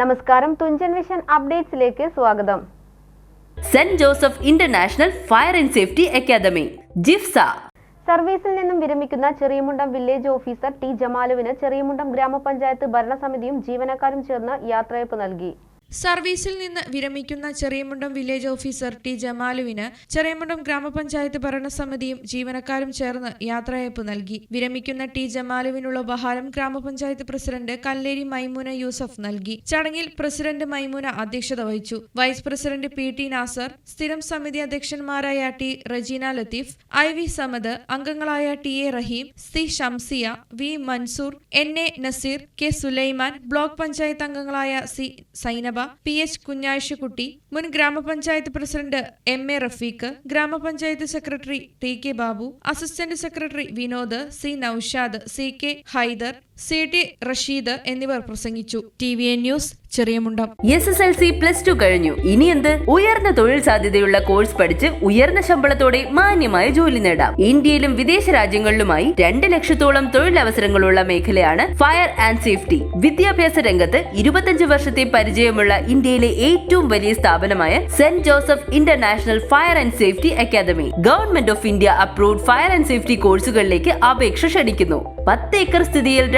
നമസ്കാരം തുഞ്ചൻ വിഷൻ അപ്ഡേറ്റ്സിലേക്ക് സ്വാഗതം. Saint Joseph international fire and safety academy JIFSA. സർവീസിൽ നിന്നും വിരമിക്കുന്ന ചെറിയമുണ്ടം വില്ലേജ് ഓഫീസർ ടി ജമാലുവിന് ചെറിയമുണ്ടം ഗ്രാമപഞ്ചായത്ത് ഭരണസമിതിയും ജീവനക്കാരും ചേർന്ന് യാത്രയപ്പ് നൽകി. സർവീസിൽ നിന്ന് വിരമിക്കുന്ന ചെറിയമുണ്ടം വില്ലേജ് ഓഫീസർ ടി ജമാലുവിന് ചെറിയമുണ്ടം ഗ്രാമപഞ്ചായത്ത് ഭരണസമിതിയും ജീവനക്കാരും ചേർന്ന് യാത്രയയപ്പ് നൽകി. വിരമിക്കുന്ന ടി ജമാലുവിനുള്ള ഉപഹാരം ഗ്രാമപഞ്ചായത്ത് പ്രസിഡന്റ് കല്ലേരി മൈമൂന യൂസഫ് നൽകി. ചടങ്ങിൽ പ്രസിഡന്റ് മൈമൂന അധ്യക്ഷത വഹിച്ചു. Vice president P T Nasar സ്ഥിരം സമിതി അധ്യക്ഷന്മാരായ T Rajeena Latheef I V Samad അംഗങ്ങളായ T A Raheem C Shamsiya V Mansoor N A Naseer K Sulaiman block panchayat അംഗങ്ങളായ C Sainaba P H Kunhazhchakutty മുൻ ഗ്രാമപഞ്ചായത്ത് president M A Rafeeq ഗ്രാമപഞ്ചായത്ത് secretary T K Babu assistant secretary Vinod C Noushad C K Haider C T Rasheed എന്നിവർ പ്രസംഗിച്ചു. T V N news Cheriyamundam. S S L C plus two കഴിഞ്ഞു. ഇനി എന്ത്? ഉയർന്ന തൊഴിൽ സാധ്യതയുള്ള കോഴ്സ് പഠിച്ച് ഉയർന്ന ശമ്പളത്തോടെ മാന്യമായ ജോലി നേടാം. ഇന്ത്യയിലും വിദേശ രാജ്യങ്ങളിലുമായി രണ്ട് ലക്ഷത്തോളം തൊഴിലവസരങ്ങളുള്ള മേഖലയാണ് ഫയർ ആൻഡ് സേഫ്റ്റി. വിദ്യാഭ്യാസ രംഗത്ത് ഇരുപത്തഞ്ച് വർഷത്തെ പരിചയമുള്ള ഇന്ത്യയിലെ ഏറ്റവും വലിയ സ്ഥാപനമായ saint Joseph international fire and safety academy. Government of India approved fire and safety കോഴ്സുകളിലേക്ക് അപേക്ഷ ക്ഷണിക്കുന്നു. പത്ത് ഏക്കർ സ്ഥിതിയിൽ